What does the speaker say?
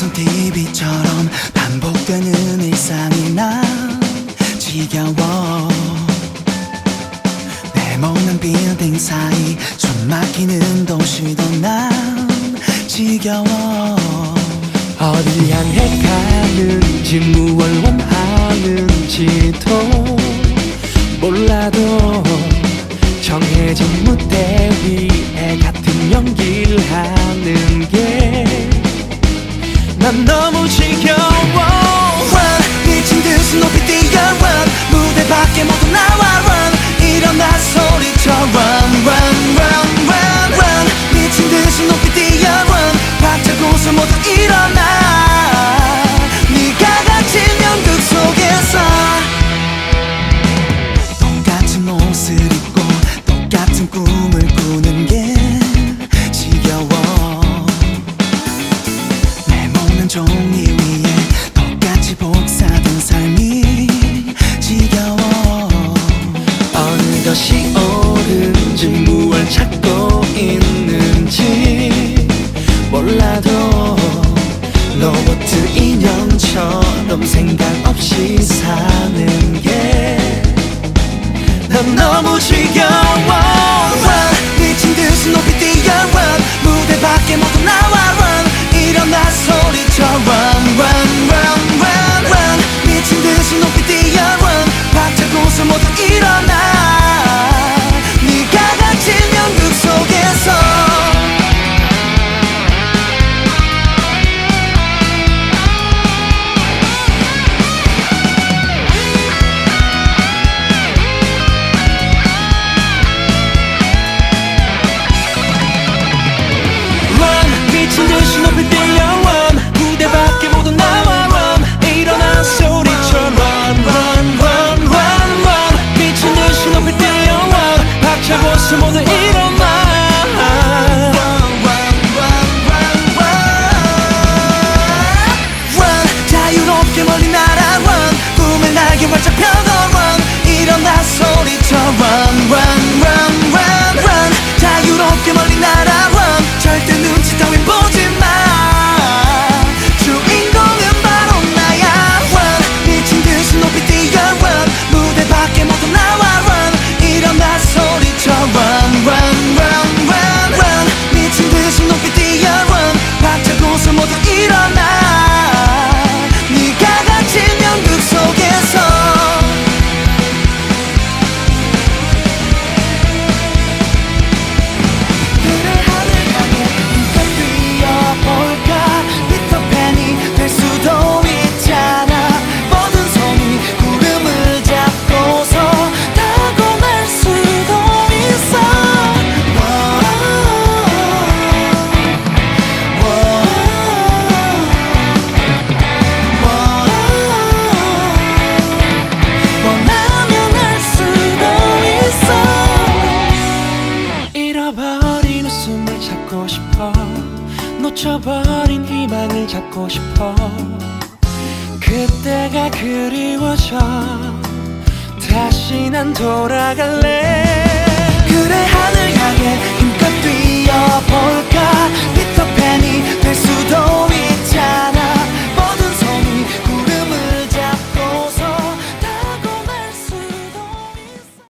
방송 TV처럼 반복되는 일상이 나 지겨워. 내 먹는 빌딩 사이 숨 막히는 도시도 난 지겨워. 어디 향해 가는지 무얼 원하는지도 몰라도 정해진 무대 위에 같은 연기를 하는 게 난 너무 종이 위에 똑같이 복사된 삶이 지겨워. 어느 것이 옳은지 무얼 찾고 있는지 몰라도 로봇 인형처럼 생각 없이 사는 게 난 너무 지겨워. 잊혀버린 희망을 잡고 싶어. 그때가 그리워져. 다시 난 돌아갈래.